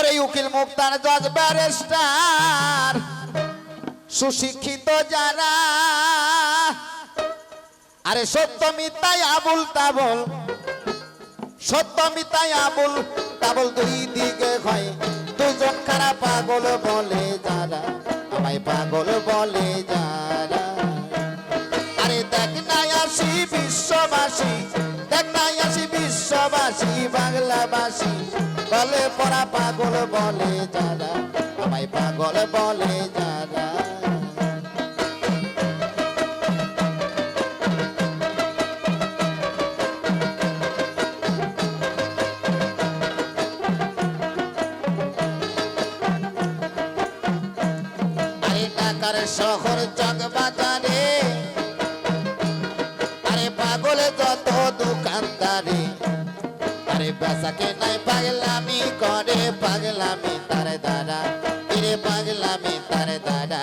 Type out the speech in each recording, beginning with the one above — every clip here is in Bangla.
ওরে উকিল মুক্তার জজ ব্যারিস্টার, সুশিক্ষিত যারা। আরে সত্য মিথ্যায় আবুল তাবল, সত্য মিথ্যায় আবুল তাবল দুই দিকে হয়। দুজন খারাপ পাগল বলে যারা, আমায় পাগল বলে যারা। আরে দেখ নাই আসি বিশ্ববাসী, দেখ নাই আসি বিশ্ববাসী, বাংলাবাসী। বলে পড়া পাগল বলে যারা, আমায় পাগল বলে ঢাকার শহর চক বাজারে আরে পাগল যত আরে বেসাকে নাই পাগলামি করে, পাগলামি তার দ্বারা এরে পাগলামি তার দ্বারা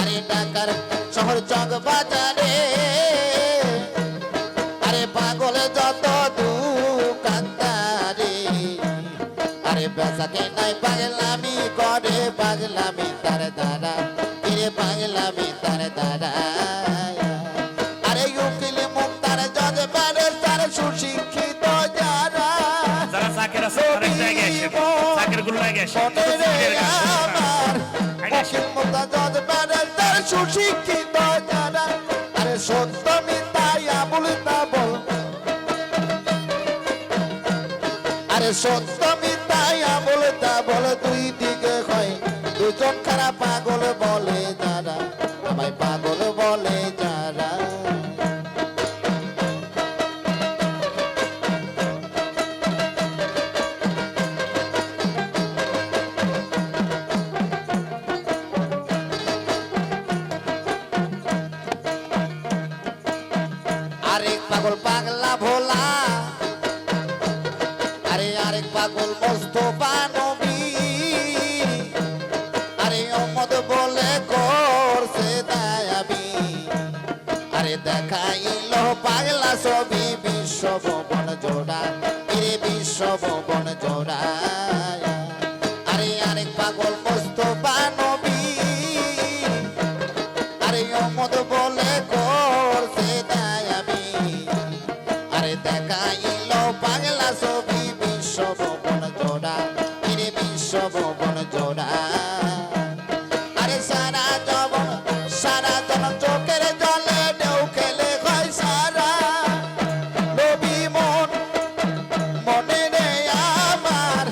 আরে ঢাকার শহর চক বাজারে আরে পাগল যত দোকানদারে আরে বেসাকে নাই পাগলামি করে, পাগলামি তার দ্বারা এরে পাগলামি তার দ্বারা গুলো লাগে সুশিক্ষিত যারা আরে সত্য মিথ্যাই আবুল তাবল আরে সত্য মিথ্যাই আমল তা বলে। দুই দিকে হয় দুজন খারাপ পাগল বলে। পাগল, পাগলা ভোলা। আরে, আরেক পাগল মোস্তফা নবী আরে, অমদ বলে করছে দায়াবি আরে দেখাইল এরে বিশ্ব জোড়া। আরে সারা জবন সারা জন চোখের জলে ঢেউ খেলে হয় সারা। নবী মন, মনে রে আমার।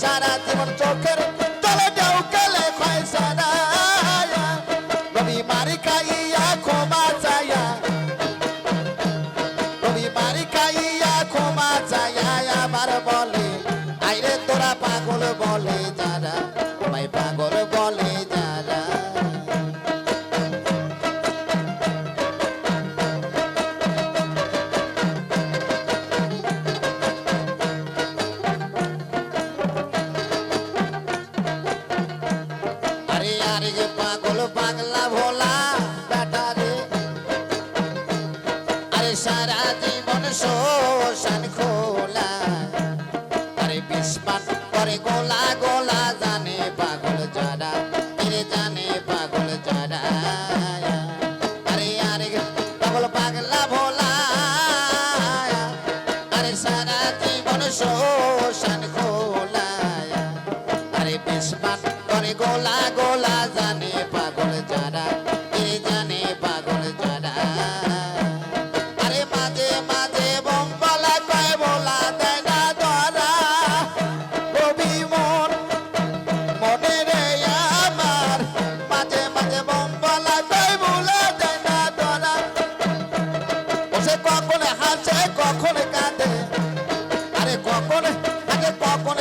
সারা জীবন চোখের জলে ঢেউ খেলে হয় সারা। নবী মারি খাইয়া ক্ষমা চাইয়া। রবি মারি খাইয়া আরে যে পাগল পাগলা ভোলা বেটা রে। আরে সারা জীবন শোষণ খোলা। আরে বিস্মান করে গোলা গোলা, জানে পাগল যারা জানে পাগল যারা। আরে করে গোলা গোলা জানে পাগল যারা এ জানে পাগল যারা। আরে মাঝে মাঝে বম্বলা কয়, বলা দেয় না ধরা। কবি মন, মনে রে আমার। মাঝে মাঝে বম্বলা কয়, বলা দেয় না ধরা। বসে কখন হাসে, কখন কাঁদে। আরে কখন, আগে কখন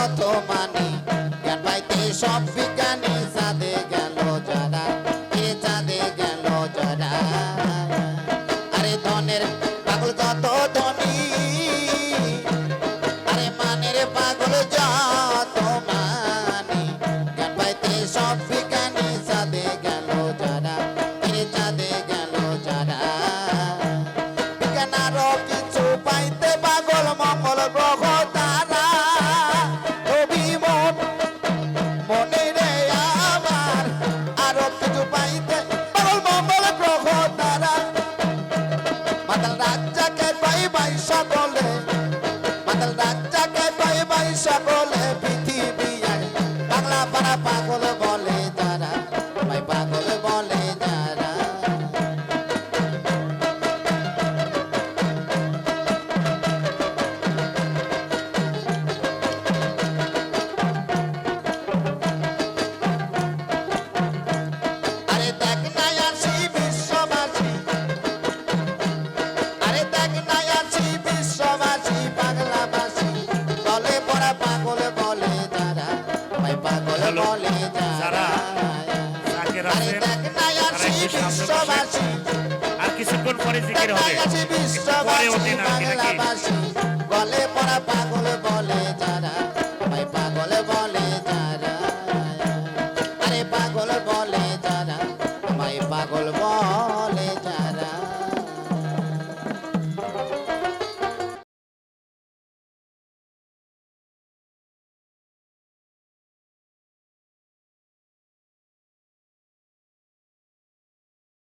যত মানি গান পাইতে সব বিজ্ঞানী চাঁদে গেল যারা কে চাঁদে গেল যারা আরে ধনের পাগল কত বিশ্ববাসী। আর কিছুক্ষণ পরে জিকির হবে। পরে বিশ্ববাসী ওঠেন